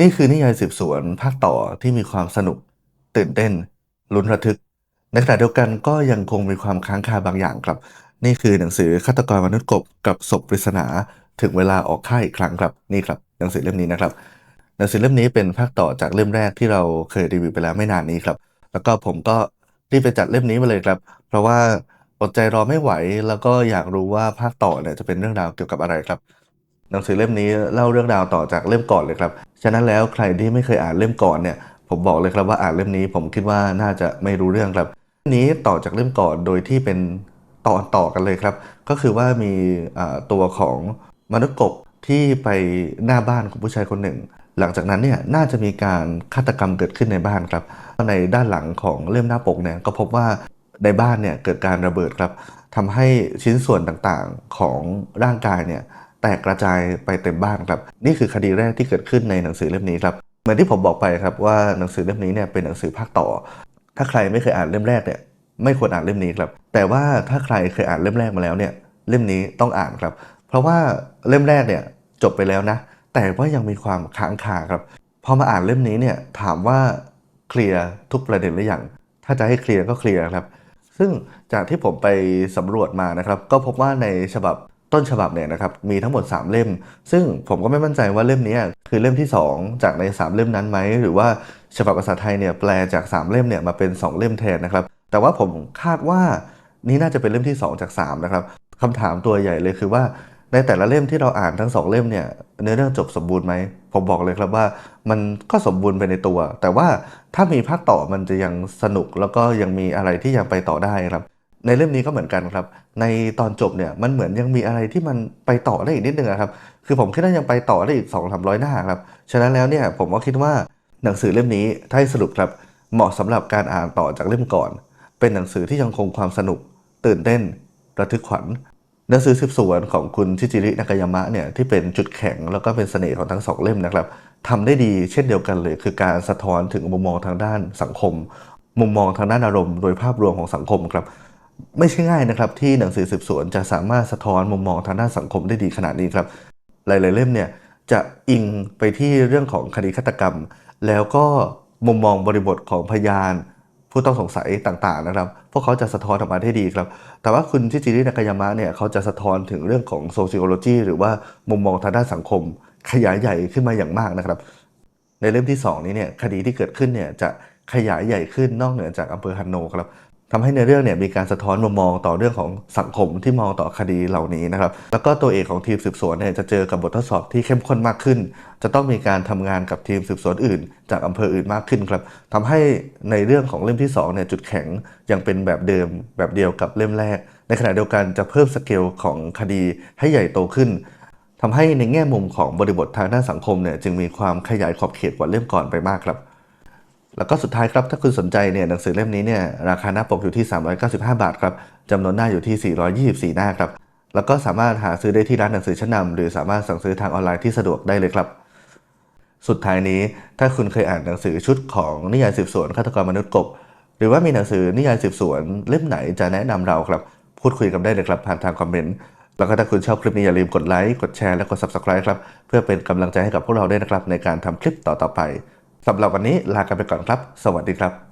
นี่คือนิยายสืบสวนภาคต่อที่มีความสนุก ตื่นเต้นลุ้นระทึก ในขณะเดียวกันก็ยังคงมีความค้างคาบางอย่างครับ นี่คือหนังสือฆาตกรมนุษย์กบกับศพปริศนาถึงเวลาออกค่ายอีกครั้งครับนี่ครับ หนังสือเล่มนี้นะครับ หนังสือเล่มนี้เป็นภาคต่อจากเล่มแรกที่เราเคยรีวิวไปแล้วไม่นานนี้ครับ แล้วก็ผมก็รีบไปจัดเล่มนี้มาเลยครับ เพราะว่าอดใจรอไม่ไหว แล้วก็อยากรู้ว่าภาคต่อเนี่ยจะเป็นเรื่องราวเกี่ยวกับอะไรครับ หนังสือเล่มนี้เล่าเรื่องราวต่อจากเล่มก่อนเลยครับ ฉะนั้นแล้วใครที่ไม่เคยอ่านเล่มก่อนเนี่ยผมบอกเลยครับว่าอ่านเล่มนี้ผมคิดว่าน่าจะไม่รู้เรื่องครับเล่มนี้ต่อจากเล่มก่อนโดยที่เป็นตอนต่อกันเลยครับ ก็คือว่ามีตัวของมนุษย์กบที่ไปหน้าบ้านของผู้ชายคนหนึ่ง หลังจากนั้นเนี่ยน่าจะมีการฆาตกรรมเกิดขึ้นในบ้านครับ ในด้านหลังของเล่มหน้าปกเนี่ยก็พบว่าในบ้านเนี่ยเกิดการระเบิดครับทำให้ชิ้นส่วนต่างๆของร่างกายเนี่ย ตกกระจายไปเต็มบ้านครับนี่คือคดีแรกที่เกิดขึ้นในหนังสือเล่มนี้ครับเหมือนที่ผมบอกไปครับว่าหนังสือเล่มนี้เนี่ยเป็นหนังสือภาคต่อ ถ้าใครไม่เคยอ่านเล่มแรกเนี่ยไม่ควรอ่านเล่มนี้ครับ แต่ว่าถ้าใครเคยอ่านเล่มแรกมาแล้วเนี่ยเล่มนี้ต้องอ่านครับ เพราะว่าเล่มแรกเนี่ยจบไปแล้วนะ แต่ว่ายังมีความค้างคาครับพอมาอ่านเล่มนี้เนี่ยถามว่าเคลียร์ทุกประเด็นหรือยังถ้าจะให้เคลียร์ก็เคลียร์ครับ ซึ่งจากที่ผมไปสำรวจมานะครับ ก็พบว่าในฉบับ ต้นฉบับเนี่ยนะครับมีทั้งหมด 3 เล่ม ซึ่งผมก็ไม่มั่นใจว่าเล่มนี้คือเล่มที่ 2 จากใน 3 เล่มนั้นไหม หรือว่าฉบับภาษาไทยเนี่ยแปลจาก 3 เล่มเนี่ยมาเป็น 2 เล่มแทนนะครับ แต่ว่าผมคาดว่านี่น่าจะเป็นเล่มที่ 2 จาก 3 นะครับคำถามตัวใหญ่เลยคือว่าในแต่ละเล่มที่เราอ่านทั้งสองเล่มเนี่ยเนื้อเรื่องจบสมบูรณ์ไหมผมบอกเลยครับว่ามันก็สมบูรณ์ไปในตัว แต่ว่าถ้ามีภาคต่อมันจะยังสนุกแล้วก็ยังมีอะไรที่ยังไปต่อได้ครับ ในเล่มนี้ก็เหมือนกันครับ ในตอนจบเนี่ยมันเหมือนยังมีอะไรที่มันไปต่อได้อีกนิดนึงอะครับ คือผมคิดว่ายังไปต่อได้อีก2องสามร้อยหน้าครับ ฉะนั้นแล้วเนี่ยผมก็คิดว่าหนังสือเล่มนี้ถ้าให้สรุปครับเหมาะสำหรับการอ่านต่อจากเล่มก่อน เป็นหนังสือที่ยังคงความสนุก ตื่นเต้น ระทึกขวัญหนังสือสืบสวนของคุณชิจิรินากายามะเนี่ยที่เป็นจุดแข็งแล้วก็เป็นเสน่ห์ของทั้งสองเล่มนะครับทำได้ดีเช่นเดียวกันเลย คือการสะท้อนถึงมุมมองทางด้านสังคม มุมมองทางด้านอารมณ์ โดยภาพรวมของสังคมครับ ไม่ใช่ง่ายนะครับ ที่หนังสือสืบสวนจะสามารถสะท้อนมุมมองทางด้านสังคมได้ดีขนาดนี้ครับ หลาย ๆ เล่มเนี่ยจะอิงไปที่เรื่องของคดีฆาตกรรม แล้วก็มุมมองบริบทของพยาน ผู้ต้องสงสัยต่าง ๆ นะครับ พวกเขาจะสะท้อนออกมาได้ดีครับ แต่ว่าคุณชิจิรินากายามะเนี่ยเขาจะสะท้อนถึงเรื่องของโซ c i โ l โลจีหรือว่ามุมมองทางด้านสังคม ขยายใหญ่ขึ้นมาอย่างมากนะครับ ในเล่มที่ 2 นี้เนี่ยคดีที่เกิดขึ้นเนี่ยจะขยายใหญ่ขึ้นนอกเหนือจากอำเภอฮันโนครับ ทำให้ในเรื่องเนี่ยมีการสะท้อนมุมมองต่อเรื่องของสังคมที่มองต่อคดีเหล่านี้นะครับ แล้วก็ตัวเอกของทีมสืบสวนเนี่ยจะเจอกับบททดสอบที่เข้มข้นมากขึ้น จะต้องมีการทำงานกับทีมสืบสวนอื่น จากอำเภออื่นมากขึ้นครับทำให้ในเรื่องของเล่มที่2เนี่ยจุดแข็งยังเป็นแบบเดิมแบบเดียวกับเล่มแรก ในขณะเดียวกันจะเพิ่มสเกลของคดีให้ใหญ่โตขึ้นทำให้ในแง่มุมของบริบททางด้านสังคมเนี่ยจึงมีความขยายขอบเขตกว่าเล่มก่อนไปมากครับ แล้วก็สุดท้ายครับถ้าคุณสนใจเนี่ยหนังสือเล่มนี้เนี่ยราคาหน้าปกอยู่ที่ 395 บาทครับจำนวนหน้าอยู่ที่ 424 หน้าครับแล้วก็สามารถหาซื้อได้ที่ร้านหนังสือชั้นนำหรือสามารถสั่งซื้อทางออนไลน์ที่สะดวกได้เลยครับ สุดท้ายนี้ถ้าคุณเคยอ่านหนังสือชุดของนิยายสืบสวนฆาตกรมนุษย์กบ หรือว่ามีหนังสือนิยายสืบสวนเล่มไหนจะแนะนำเราครับ พูดคุยกันได้เลยครับผ่านทางคอมเมนต์แล้วก็ถ้าคุณชอบคลิปนี้อย่าลืมกดไลค์กดแชร์และกด Subscribe ครับเพื่อเป็นกำลังใจให้กับพวกเราด้วยนะครับในการทำคลิปต่อๆไป สำหรับวันนี้ลากันไปก่อนครับ สวัสดีครับ